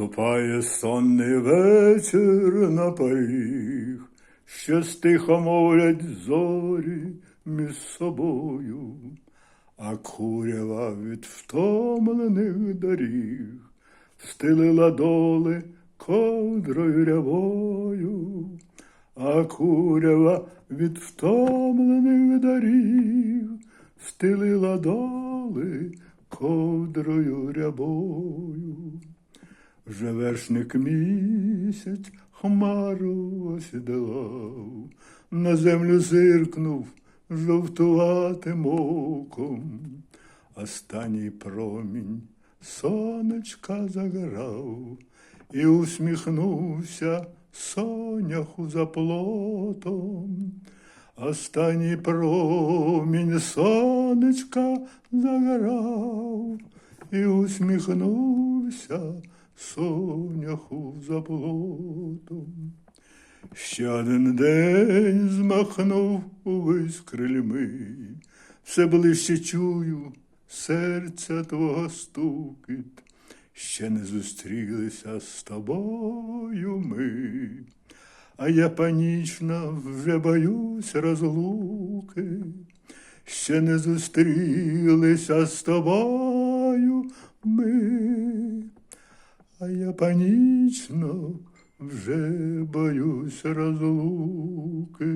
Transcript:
Ступає сонний вечір на поріг, що стихо мовлять зорі між собою, а курява від втомлених доріг стелила доли ковдрою рявою, а курява від втомлених доріг стелила доли ковдрою рябою. Вже вершник місяць хмару осідалав, на землю зиркнув жовтуватим оком. Останній промінь сонечка заграв і усміхнувся соняху за плотом. Останній промінь сонечка заграв і усміхнувся соняху за плотом. Ще один день змахнув увесь крильми, все ближче чую серця твого стукіт, ще не зустрілися з тобою ми, а я панічно вже боюсь розлуки, ще не зустрілися з тобою ми, панічно вже боюсь розлуки.